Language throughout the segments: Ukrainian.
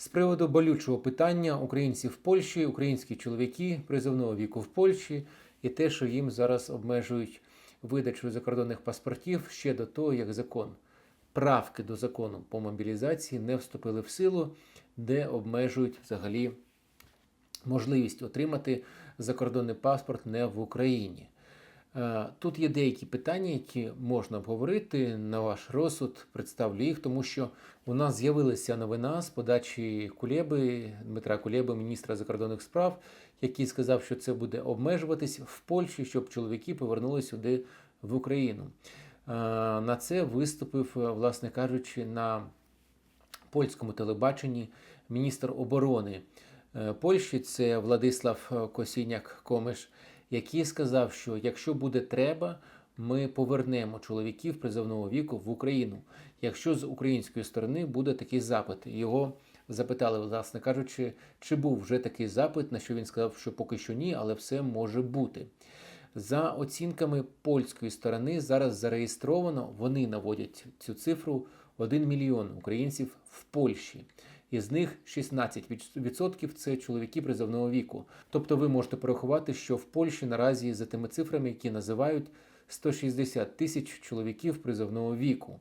З приводу болючого питання українці в Польщі, українські чоловіки призовного віку в Польщі і те, що їм зараз обмежують видачу закордонних паспортів ще до того, як закон правки до закону по мобілізації не вступили в силу, де обмежують взагалі можливість отримати закордонний паспорт не в Україні. Е, Тут є деякі питання, які можна обговорити на ваш розсуд. Представлю їх, тому що у нас з'явилася новина з подачі Кулеби, Дмитра Кулеби, міністра закордонних справ, який сказав, що це буде обмежуватись в Польщі, щоб чоловіки повернулися сюди в Україну. Е, На це виступив, е, власне кажучи, на польському телебаченні міністр оборони Польщі, це Владислав Косіняк Комеш, який сказав, що якщо буде треба, ми повернемо чоловіків призовного віку в Україну, якщо з української сторони буде такий запит. Його запитали, власне кажучи, чи був вже такий запит, на що він сказав, що поки що ні, але все може бути. За оцінками польської сторони, зараз зареєстровано, вони наводять цю цифру 1 мільйон українців в Польщі. Із них 16% це чоловіки призовного віку. Тобто ви можете порахувати, що в Польщі наразі за тими цифрами, які називають 160 тисяч чоловіків призовного віку.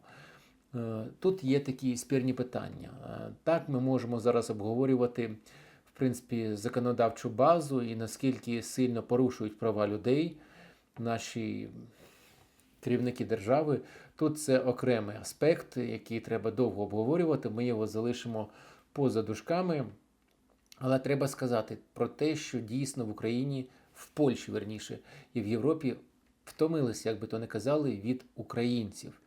Е, Тут є такі спірні питання. Е, Так, ми можемо зараз обговорювати в принципі законодавчу базу і наскільки сильно порушують права людей наші керівники держави. Тут це окремий аспект, який треба довго обговорювати. Ми його залишимо поза дужками. Але треба сказати про те, що дійсно в Україні, в Польщі верніше, і в Європі втомилися, як би то не казали, від українців.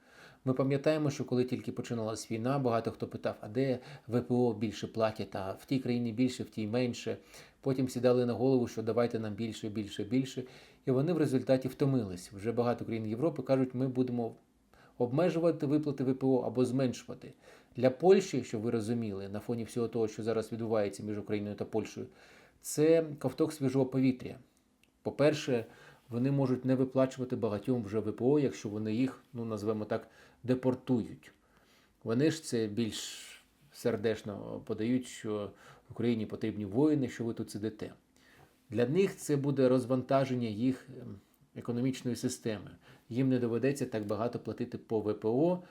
Ми пам'ятаємо, що коли тільки починалась війна, багато хто питав, а де ВПО більше платять, а в тій країні більше, в тій менше. Потім сідали на голову, що давайте нам більше, більше, більше. І вони в результаті втомились. Вже багато країн Європи кажуть, ми будемо обмежувати виплати ВПО або зменшувати. Для Польщі, щоб ви розуміли, на фоні всього того, що зараз відбувається між Україною та Польщею, це ковток свіжого повітря. По-перше, вони можуть не виплачувати багатьом вже ВПО, якщо вони їх, ну назвемо так, депортують. Вони ж це більш сердечно подають, що Україні потрібні воїни, що ви тут сидите. Для них це буде розвантаження їх ем, економічної системи. Їм не доведеться так багато платити по ВПО.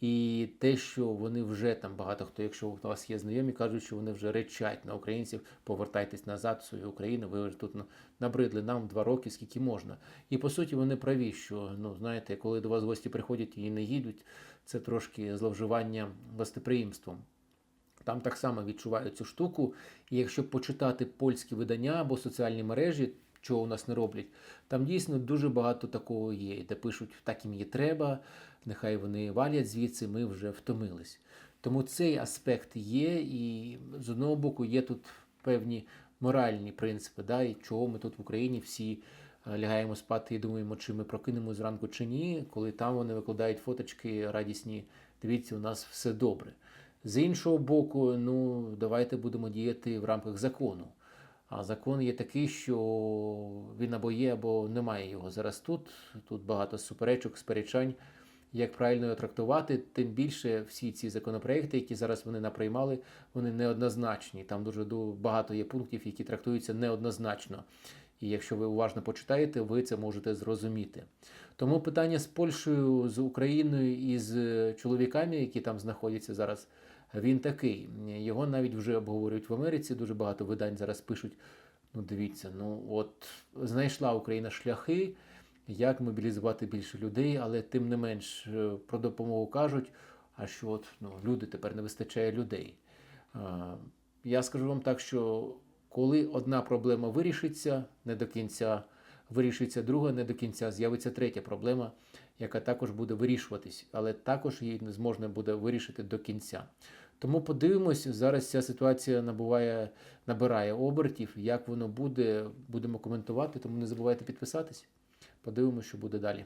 І те, що вони вже там багато хто, якщо у вас є знайомі, кажуть, що вони вже речать на українців, повертайтесь назад в свою Україну, ви вже тут набридли нам два роки, скільки можна. І по суті вони праві, що ну знаєте, коли до вас гості приходять і не їдуть, це трошки зловживання гостеприємством. Там так само відчувають цю штуку. І якщо почитати польські видання або соціальні мережі, чого у нас не роблять, там дійсно дуже багато такого є, де пишуть, так їм є треба, нехай вони валять звідси, ми вже втомились. Тому цей аспект є, і з одного боку є тут певні моральні принципи, да, і чого ми тут в Україні всі е, лягаємо спати і думаємо, чи ми прокинемо зранку чи ні, коли там вони викладають фоточки радісні, дивіться, у нас все добре. З іншого боку, ну давайте будемо діяти в рамках закону. А закон є такий, що він або є, або немає його зараз тут. Тут багато суперечок, сперечань, як правильно його трактувати. Тим більше всі ці законопроекти, які зараз вони наприймали, вони неоднозначні. Там дуже ду- багато є пунктів, які трактуються неоднозначно. І якщо ви уважно почитаєте, ви це можете зрозуміти. Тому питання з Польщею, з Україною і з чоловіками, які там знаходяться зараз, він такий. Його навіть вже обговорюють в Америці. Дуже багато видань зараз пишуть. Ну, дивіться, ну от знайшла Україна шляхи, як мобілізувати більше людей, але тим не менш е, про допомогу кажуть, а що от ну, люди тепер не вистачає людей. А, Я скажу вам так, що коли одна проблема вирішиться не до кінця, вирішиться друга, не до кінця, з'явиться третя проблема, яка також буде вирішуватись, але також її не зможна буде вирішити до кінця. Тому подивимось, зараз ця ситуація набуває, набирає обертів. Як воно буде, будемо коментувати. Тому не забувайте підписатись. Подивимось, що буде далі.